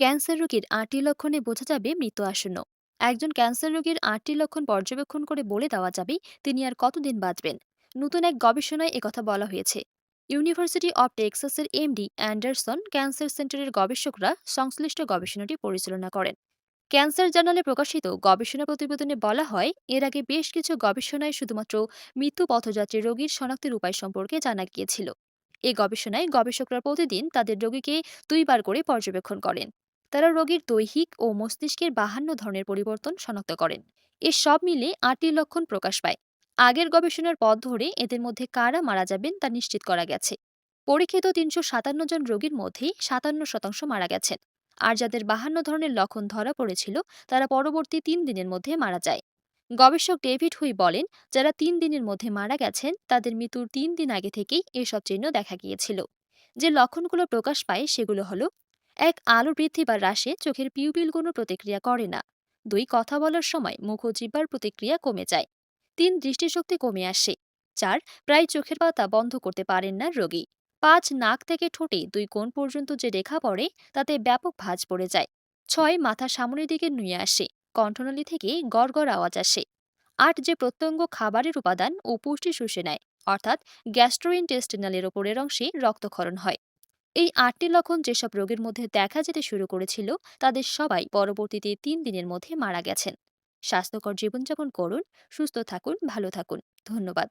Cancer রোগীর আটটি লক্ষণে বোঝা যাবে মৃত্যু আসন্ন। একজন ক্যান্সার রোগীর আটটি লক্ষণ পর্যবেক্ষণ করে বলে দেওয়া যাবে, তিনি আর কতদিন বাঁচবেন। নতুন এক গবেষণায় একথা বলা হয়েছে। ইউনিভার্সিটি অব টেক্সাসের এমডি অ্যান্ডারসন ক্যান্সার সেন্টারের গবেষকরা সংশ্লিষ্ট গবেষণাটি পরিচালনা করেন। ক্যান্সার জার্নালে প্রকাশিত গবেষণা প্রতিবেদনে বলা হয়, এর আগে বেশ কিছু গবেষণায় শুধুমাত্র মৃত্যু পথযাত্রী রোগীর শনাক্তের উপায় সম্পর্কে জানা গিয়েছিল। এই গবেষণায় গবেষকরা প্রতিদিন তাদের রোগীকে দুইবার করে পর্যবেক্ষণ করেন। তারা রোগীর দৈহিক ও মস্তিষ্কের বাহান্ন ধরনের পরিবর্তন শনাক্ত করেন। এ সব মিলে আটটি লক্ষণ প্রকাশ পায়। আগের গবেষণার পথ ধরে এদের মধ্যে কারা মারা যাবেন তা নিশ্চিত করা গেছে। পরীক্ষিত তিনশো সাতান্ন জন রোগীর মধ্যে সাতান্ন শতাংশ মারা গেছেন। আর যাদের বাহান্ন ধরনের লক্ষণ ধরা পড়েছিল, তারা পরবর্তী তিন দিনের মধ্যে মারা যায়। গবেষক ডেভিড হুই বলেন, যারা তিন দিনের মধ্যে মারা গেছেন, তাদের মৃত্যুর তিন দিন আগে থেকেই এসব চিহ্ন দেখা গিয়েছিল। যে লক্ষণগুলো প্রকাশ পায় সেগুলো হলো এক আলো বৃদ্ধি বা হ্রাসে চোখের পিউপিল কোনো প্রতিক্রিয়া করে না। দুই, কথা বলার সময় মুখ জিব্বার প্রতিক্রিয়া কমে যায়। তিন, দৃষ্টিশক্তি কমে আসে। চার, প্রায় চোখের পাতা বন্ধ করতে পারেন না রোগী। পাঁচ, নাক থেকে ঠোঁটে দুই কোণ পর্যন্ত যে রেখা পড়ে, তাতে ব্যাপক ভাঁজ পড়ে যায়। ছয়, মাথা সামনের দিকে নুয়ে আসে। কণ্ঠনালী থেকে গড়গড় আওয়াজ আসে। আট, যে প্রত্যঙ্গ খাবারের উপাদান ও পুষ্টি শুষে নেয়, অর্থাৎ গ্যাস্ট্রোইন্টেস্টিনালের ওপরের অংশে রক্তক্ষরণ হয়। এই আটটি লক্ষণ যেসব রোগের মধ্যে দেখা যেতে শুরু করেছিল, তাদের সবাই পরবর্তীতে তিন দিনের মধ্যে মারা গেছেন। স্বাস্থ্যকর জীবনযাপন করুন, সুস্থ থাকুন, ভালো থাকুন। ধন্যবাদ।